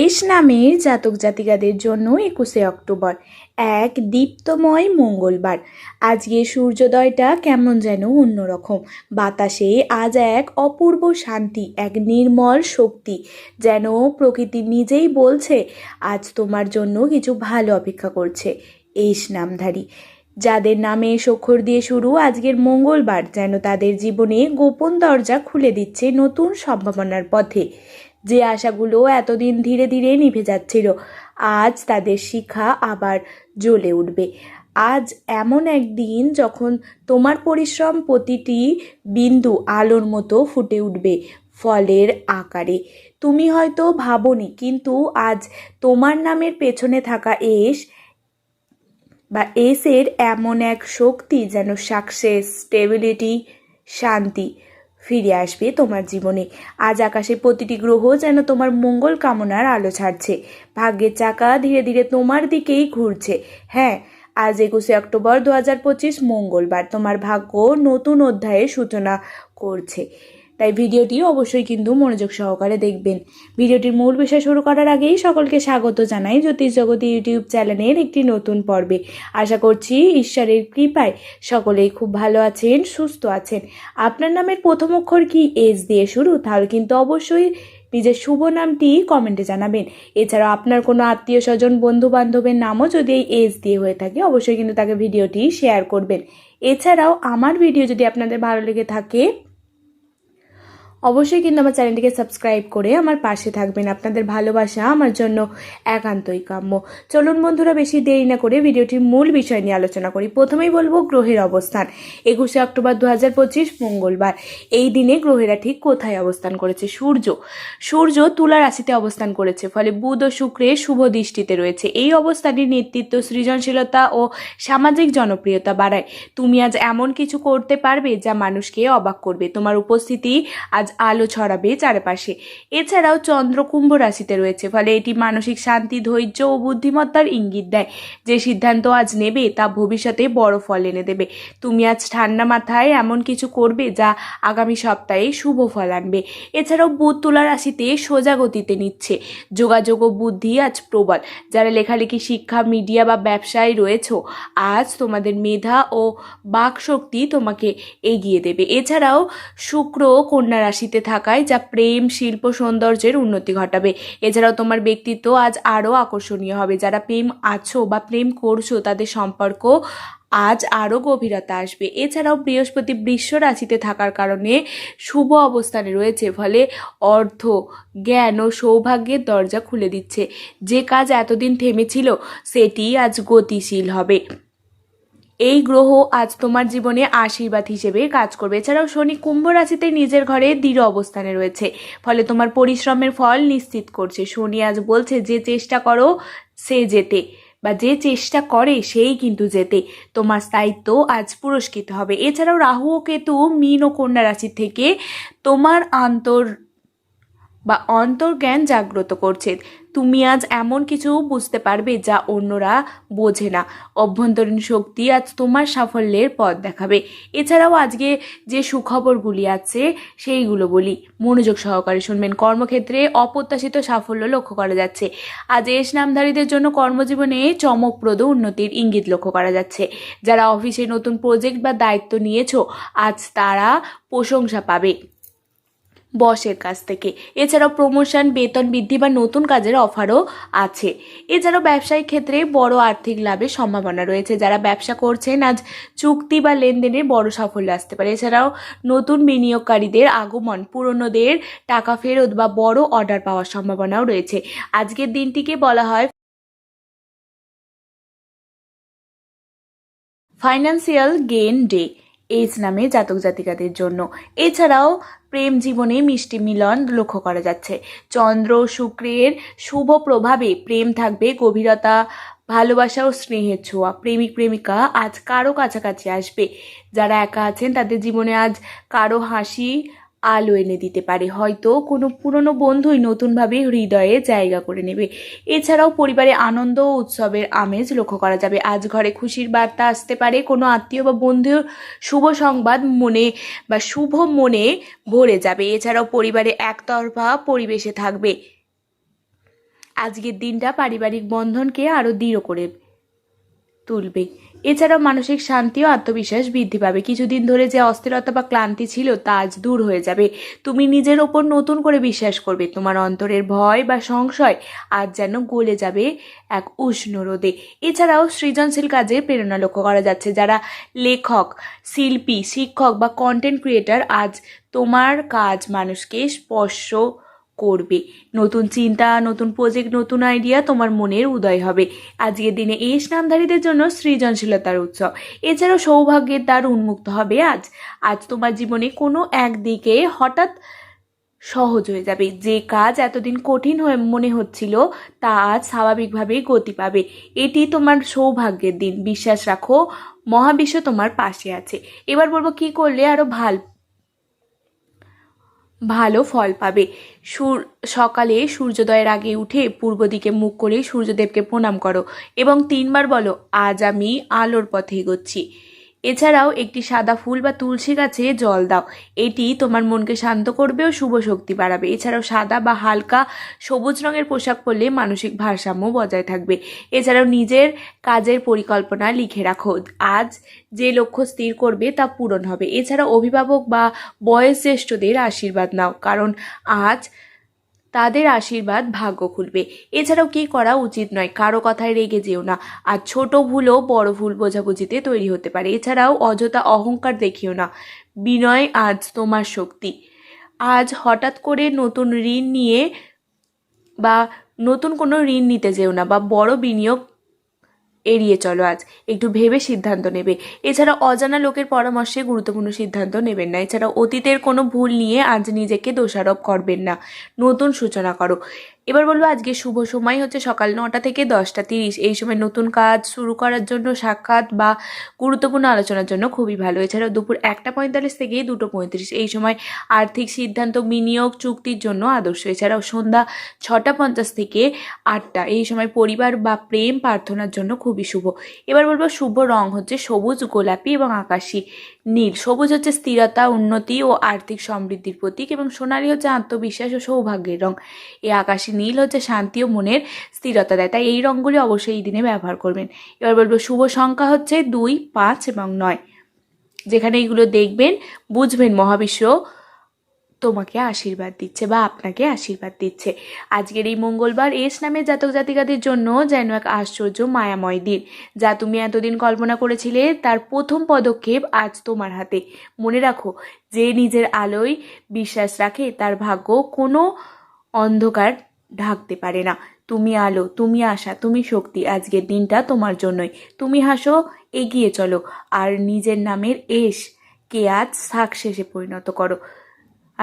S নামের জাতক জাতিকাদের জন্য একুশে অক্টোবর এক দীপ্তময় মঙ্গলবার। আজকে সূর্যোদয়টা কেমন যেন অন্যরকম। বাতাসে আজ এক অপূর্ব শান্তি, এক নির্মল শক্তি যেন প্রকৃতি নিজেই বলছে, আজ তোমার জন্য কিছু ভালো অপেক্ষা করছে। এস নামধারী। যাদের নামে সক্ষর দিয়ে শুরু আজকের মঙ্গলবার, যেন তাদের জীবনে গোপন দরজা খুলে দিচ্ছে নতুন সম্ভাবনার পথে। যে আশাগুলো এতদিন ধীরে ধীরে নিভে যাচ্ছিল, আজ তাদের শিখা আবার জ্বলে উঠবে। আজ এমন একদিন যখন তোমার পরিশ্রম প্রতিটি বিন্দু আলোর মতো ফুটে উঠবে ফলের আকারে। তুমি হয়তো ভাবনি, কিন্তু আজ তোমার নামের পেছনে থাকা এস বা এসের এমন এক শক্তি যেন সাকসেস, স্টেবিলিটি, শান্তি ফিরে আসবে তোমার জীবনে। আজ আকাশে প্রতিটি গ্রহ যেন তোমার মঙ্গল কামনার আলো ছাড়ছে। ভাগ্যের চাকা ধীরে ধীরে তোমার দিকেই ঘুরছে। হ্যাঁ আজ একুশে অক্টোবর দু হাজার পঁচিশ মঙ্গলবার তোমার ভাগ্য নতুন অধ্যায়ের সূচনা করছে। তাই ভিডিওটি অবশ্যই কিন্তু মনোযোগ সহকারে দেখবেন। ভিডিওটির মূল বিষয় শুরু করার আগেই সকলকে স্বাগত জানাই জ্যোতিষ জগতী ইউটিউব চ্যানেলের একটি নতুন পর্বে। আশা করছি ঈশ্বরের কৃপায় সকলেই খুব ভালো আছেন, সুস্থ আছেন। আপনার নামের প্রথম অক্ষর কি এস দিয়ে শুরু? তাহলে কিন্তু অবশ্যই নিজের শুভ নামটি কমেন্টে জানাবেন। এছাড়াও আপনার কোনো আত্মীয় স্বজন বন্ধু বান্ধবের নামও যদি এই এজ দিয়ে হয়ে থাকে, অবশ্যই কিন্তু তাকে ভিডিওটি শেয়ার করবেন। এছাড়াও আমার ভিডিও যদি আপনাদের ভালো লেগে থাকে অবশ্যই কিন্তু আমার চ্যানেলটিকে সাবস্ক্রাইব করে আমার পাশে থাকবেন। আপনাদের ভালোবাসা আমার জন্য একান্তই কাম্য। চলুন বন্ধুরা, বেশি দেরি না করে ভিডিওটির মূল বিষয় নিয়ে আলোচনা করি। প্রথমেই বলব গ্রহের অবস্থান। একুশে অক্টোবর দু হাজার পঁচিশ, মঙ্গলবার। এই দিনে গ্রহেরা ঠিক কোথায় অবস্থান করেছে? সূর্য। সূর্য তুলা রাশিতে অবস্থান করেছে, ফলে বুধ ও শুক্রের শুভ দৃষ্টিতে রয়েছে। এই অবস্থাটির নেতৃত্ব সৃজনশীলতা ও সামাজিক জনপ্রিয়তা বাড়ায়। তুমি আজ এমন কিছু করতে পারবে যা মানুষকে অবাক করবে। তোমার উপস্থিতি আজ আলো ছড়াবে চারপাশে। এছাড়াও চন্দ্র কুম্ভ রাশিতে রয়েছে, ফলে এটি মানসিক শান্তি, ধৈর্য ও বুদ্ধিমত্তার ইঙ্গিত দেয়। যে সিদ্ধান্ত আজ নেবে, তা ভবিষ্যতে বড় ফল এনে দেবে। তুমি আজ ঠান্ডা মাথায় এমন কিছু করবে যা আগামী সপ্তাহে শুভ ফল আনবে। এছাড়াও বুধ তুলা রাশিতে সোজা গতিতে নিচ্ছে। যোগাযোগ ও বুদ্ধি আজ প্রবল। যারা লেখালেখি শিক্ষা, মিডিয়া বা ব্যবসায় রয়েছে, আজ তোমাদের মেধা ও বাক শক্তি তোমাকে এগিয়ে দেবে। এছাড়াও শুক্র কন্যা রাশিতে থাকায় যা প্রেম, শিল্প, সৌন্দর্যের উন্নতি ঘটাবে। এছাড়াও তোমার ব্যক্তিত্ব আজ আরও আকর্ষণীয় হবে। যারা প্রেম আছো বা প্রেম করছ, তাদের সম্পর্ক আজ আরও গভীরতা আসবে। এছাড়াও বৃহস্পতি বৃষ রাশিতে থাকার কারণে শুভ অবস্থানে রয়েছে, ফলে অর্থ, জ্ঞান ও সৌভাগ্যের দরজা খুলে দিচ্ছে। যে কাজ এতদিন থেমেছিল সেটি আজ গতিশীল হবে। এই গ্রহ আজ তোমার জীবনে আশীর্বাদ হিসেবে কাজ করবে। এছাড়াও শনি কুম্ভ রাশিতে নিজের ঘরে দৃঢ় অবস্থানে রয়েছে। ফলে তোমার পরিশ্রমের ফল নিশ্চিত করছে। শনি আজ বলছে, যে চেষ্টা করো, সে যেতে বা যে চেষ্টা করে, সেই কিন্তু যেতে তোমার স্থায়িত্ব আজ পুরস্কৃত হবে। এছাড়াও রাহু ও কেতু, মীন ও কন্যা রাশি থেকে তোমার আন্তর বা অন্তর্জ্ঞান জাগ্রত করছে। তুমি আজ এমন কিছু বুঝতে পারবে যা অন্যরা বোঝে না। অভ্যন্তরীণ শক্তি আজ তোমার সাফল্যের পথ দেখাবে। এছাড়াও আজকে যে সুখবরগুলি আছে, সেইগুলো বলি। মনোযোগ সহকারে শুনবেন। কর্মক্ষেত্রে অপ্রত্যাশিত সাফল্য লক্ষ্য করা যাচ্ছে। আজ এস নামধারীদের জন্য কর্মজীবনে চমকপ্রদ উন্নতির ইঙ্গিত লক্ষ্য করা যাচ্ছে। যারা অফিসে নতুন প্রজেক্ট বা দায়িত্ব নিয়েছ, আজ তারা প্রশংসা পাবে। বসের কাছ থেকে। এছাড়াও প্রমোশন বেতন বৃদ্ধি বা নতুন কাজের অফারও আছে। এছাড়াও ব্যবসায়িক ক্ষেত্রে বড় আর্থিক লাভের সম্ভাবনা রয়েছে। যারা ব্যবসা করছেন, আজ চুক্তি বা লেনদেনের বড় সাফল্য আসতে পারে। এছাড়াও নতুন বিনিয়োগকারীদের আগমন, পুরনোদের টাকা ফেরত বা বড় অর্ডার পাওয়ার সম্ভাবনাও রয়েছে। আজকের দিনটিকে বলা হয় ফাইন্যান্সিয়াল গেন ডে এইচ নামে জাতক জাতিকাদের জন্য। এছাড়াও প্রেম জীবনে মিষ্টি মিলন লক্ষ্য করা যাচ্ছে। চন্দ্র শুক্রের শুভ প্রভাবে প্রেম থাকবে, গভীরতা, ভালোবাসা ও স্নেহের ছোঁয়া। প্রেমিক, প্রেমিকা আজ কারও কাছাকাছি আসবে। যারা একা আছেন, তাদের জীবনে আজ কারও হাসি আলো এনে দিতে পারে। হয়তো কোনো পুরনো বন্ধুই নতুনভাবে হৃদয়ে জায়গা করে নেবে। এছাড়াও পরিবারে আনন্দ ও উৎসবের আমেজ লক্ষ্য করা যাবে। আজ ঘরে খুশির বার্তা আসতে পারে। কোনো আত্মীয় বা বন্ধুর শুভ সংবাদ মনে বা শুভ মনে ভরে যাবে। এছাড়াও পরিবারে একতরফা পরিবেশে থাকবে। আজকের দিনটা পারিবারিক বন্ধনকে আরও দৃঢ় করে তুলবে। এছাড়াও মানসিক শান্তি ও আত্মবিশ্বাস বৃদ্ধি পাবে। কিছুদিন ধরে যে অস্থিরতা বা ক্লান্তি ছিল তা আজ দূর হয়ে যাবে। তুমি নিজের ওপর নতুন করে বিশ্বাস করবে। তোমার অন্তরের ভয় বা সংশয় আজ যেন গলে যাবে এক উষ্ণ রোদে। এছাড়াও সৃজনশীল কাজে প্রেরণা লক্ষ্য করা যাচ্ছে। যারা লেখক, শিল্পী, শিক্ষক বা কন্টেন্ট ক্রিয়েটার আজ তোমার কাজ মানুষকে স্পর্শ করবে। নতুন চিন্তা, নতুন প্রজেক্ট নতুন আইডিয়া তোমার মনের উদয় হবে। আজকের দিনে এই স্নানধারীদের জন্য সৃজনশীলতার উৎসব। এছাড়াও সৌভাগ্যের দ্বার উন্মুক্ত হবে আজ। আজ তোমার জীবনে কোনো একদিকে হঠাৎ সহজ হয়ে যাবে। যে কাজ এতদিন কঠিন হয়ে মনে হচ্ছিল, তা আজ স্বাভাবিকভাবেই গতি পাবে। এটি তোমার সৌভাগ্যের দিন। বিশ্বাস রাখো, মহাবিশ্ব তোমার পাশে আছে। এবার বলব কি করলে আরও ভালো ভালো ফল পাবে। সুর, সকালে সূর্যোদয়ের আগে উঠে পূর্ব দিকে মুখ করে সূর্যদেবকে প্রণাম করো এবং তিনবার বলো, আজ আমি আলোর পথে এগোচ্ছি। এছাড়াও একটি সাদা ফুল বা তুলসী গাছে জল দাও। এটি তোমার মনকে শান্ত করবে ও শুভ শক্তি বাড়াবে। এছাড়াও সাদা বা হালকা সবুজ রঙের পোশাক পরলে মানসিক ভারসাম্য বজায় থাকবে। এছাড়াও নিজের কাজের পরিকল্পনা লিখে রাখো। আজ যে লক্ষ্য স্থির করবে তা পূরণ হবে। এছাড়া অভিভাবক বা বয়োজ্যেষ্ঠদের আশীর্বাদ নাও। কারণ আজ তাদের আশীর্বাদ ভাগ্য খুলবে। এছাড়াও কি করা উচিত নয়? কারও কথায় রেগে যেও না। আর ছোট ভুলও বড় ভুল বোঝাবুঝিতে তৈরি হতে পারে। এছাড়াও অযথা অহংকার দেখিও না। বিনয়, আজ তোমার শক্তি। আজ হঠাৎ করে নতুন ঋণ নিয়ে বা নতুন কোনো ঋণ নিতে যেও না বা বড় বিনিয়োগ এড়িয়ে চলো আজ। একটু ভেবে সিদ্ধান্ত নেবে। এছাড়া অজানা লোকের পরামর্শে গুরুত্বপূর্ণ সিদ্ধান্ত নেবেন না। এছাড়া অতীতের কোনো ভুল নিয়ে আজ নিজেকে দোষারোপ করবেন না। নতুন সূচনা করো। এবার বলব আজকে শুভ সময় হচ্ছে সকাল নটা থেকে দশটা তিরিশ। এই সময় নতুন কাজ শুরু করার জন্য সাক্ষাৎ বা গুরুত্বপূর্ণ আলোচনার জন্য খুবই ভালো। এছাড়াও দুপুর একটা পঁয়তাল্লিশ থেকে দুটো পঁয়ত্রিশ। এই সময় আর্থিক সিদ্ধান্ত, বিনিয়োগ চুক্তির জন্য আদর্শ। এছাড়াও সন্ধ্যা ছটা পঞ্চাশ থেকে আটটা। এই সময় পরিবার বা প্রেম প্রার্থনার জন্য খুবই শুভ। এবার বলব শুভ রং হচ্ছে সবুজ, গোলাপি এবং আকাশি। নীল, সবুজ হচ্ছে স্থিরতা, উন্নতি ও আর্থিক সমৃদ্ধির প্রতীক এবং সোনালি হচ্ছে আত্মবিশ্বাস ও সৌভাগ্যের রং। এই আকাশি নীল হচ্ছে শান্তি ও মনের স্থিরতা দেয়, তাই এই রঙগুলি অবশ্যই এই দিনে ব্যবহার করবেন। এবার বলব, শুভ সংখ্যা হচ্ছে দুই, পাঁচ এবং নয়। যেখানে এইগুলো দেখবেন, বুঝবেন মহাবিশ্ব তোমাকে আশীর্বাদ দিচ্ছে বা আপনাকে আশীর্বাদ দিচ্ছে। আজকের এই মঙ্গলবার এস নামে জাতক জাতিকাদের জন্য যেন এক আশ্চর্য, মায়াময় দিন। যা তুমি এতদিন কল্পনা করেছিলে, তার প্রথম পদক্ষেপ আজ তোমার হাতে। মনে রাখো, যে নিজের আলোয় বিশ্বাস রাখে, তার ভাগ্য কোনো অন্ধকার ঢাকতে পারে না। তুমি আলো, তুমি আশা, তুমি শক্তি, আজকের দিনটা তোমার জন্যই। তুমি হাসো, এগিয়ে চলো। আর নিজের নামের এস কে আজ সাকসেসে পরিণত করো।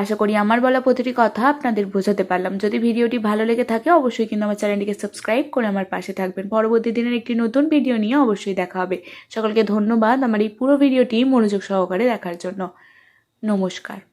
আশা করি আমার বলা প্রতিটি কথা আপনাদের বোঝাতে পারলাম। যদি ভিডিওটি ভালো লেগে থাকে, অবশ্যই কিন্তু আমার চ্যানেলটিকে সাবস্ক্রাইব করে আমার পাশে থাকবেন। পরবর্তী দিনের একটি নতুন ভিডিও নিয়ে অবশ্যই দেখা হবে। সকলকে ধন্যবাদ আমার এই পুরো ভিডিওটি মনোযোগ সহকারে দেখার জন্য। নমস্কার।